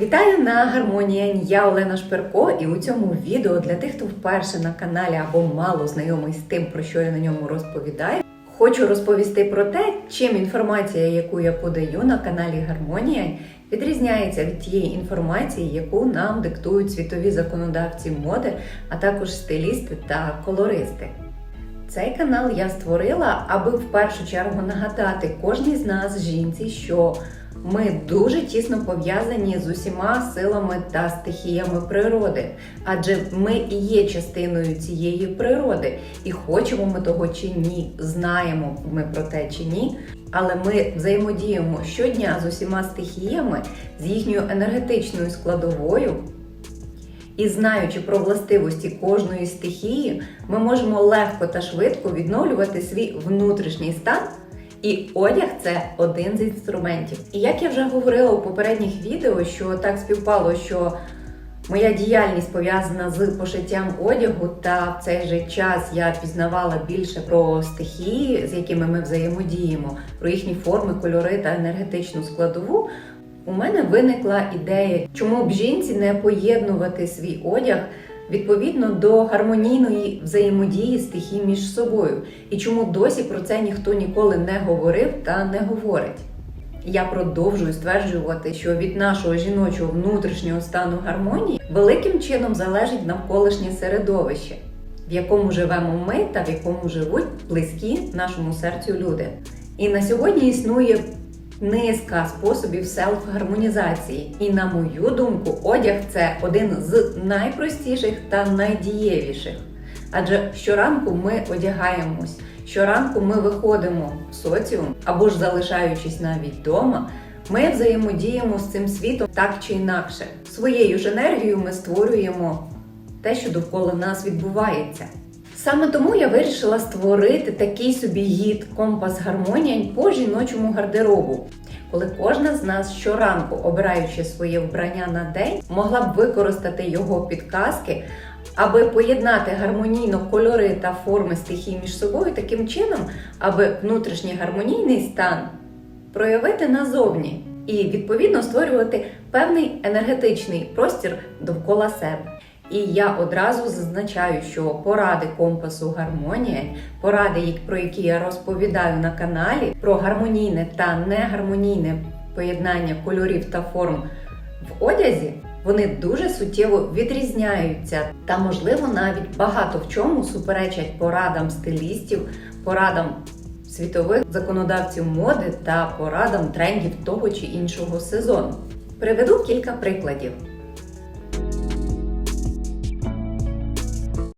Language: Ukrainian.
Вітаю на Гармонія. Я Олена Шперко, і у цьому відео для тих, хто вперше на каналі або мало знайомий з тим, про що я на ньому розповідаю. Хочу розповісти про те, чим інформація, яку я подаю на каналі Гармонія, відрізняється від тієї інформації, яку нам диктують світові законодавці моди, а також стилісти та колористи. Цей канал я створила, аби в першу чергу нагадати кожній з нас, жінці, що ми дуже тісно пов'язані з усіма силами та стихіями природи, адже ми і є частиною цієї природи, і хочемо ми того чи ні, знаємо ми про те чи ні. Але ми взаємодіємо щодня з усіма стихіями, з їхньою енергетичною складовою. І знаючи про властивості кожної стихії, ми можемо легко та швидко відновлювати свій внутрішній стан. І одяг це один з інструментів. І як я вже говорила у попередніх відео, що так співпало, що моя діяльність пов'язана з пошиттям одягу, та в цей же час я пізнавала більше про стихії, з якими ми взаємодіємо, про їхні форми, кольори та енергетичну складову. У мене виникла ідея, чому б жінці не поєднувати свій одяг відповідно до гармонійної взаємодії стихій між собою, і чому досі про це ніхто ніколи не говорив та не говорить. Я продовжую стверджувати, що від нашого жіночого внутрішнього стану гармонії великим чином залежить навколишнє середовище, в якому живемо ми та в якому живуть близькі нашому серцю люди. І на сьогодні існує низка способів селф-гармонізації. І на мою думку, одяг це один з найпростіших та найдієвіших. Адже щоранку ми одягаємось, щоранку ми виходимо в соціум або ж залишаючись навіть вдома, ми взаємодіємо з цим світом так чи інакше. Своєю ж енергією ми створюємо те, що довкола нас відбувається. Саме тому я вирішила створити такий собі гід компас гармонія по жіночому гардеробу, коли кожна з нас щоранку, обираючи своє вбрання на день, могла б використати його підказки, аби поєднати гармонійно кольори та форми стихій між собою таким чином, аби внутрішній гармонійний стан проявити назовні і відповідно створювати певний енергетичний простір довкола себе. І я одразу зазначаю, що поради компасу гармонія, поради, про які я розповідаю на каналі, про гармонійне та негармонійне поєднання кольорів та форм в одязі, вони дуже суттєво відрізняються та, можливо, навіть багато в чому суперечать порадам стилістів, порадам світових законодавців моди та порадам трендів того чи іншого сезону. Приведу кілька прикладів.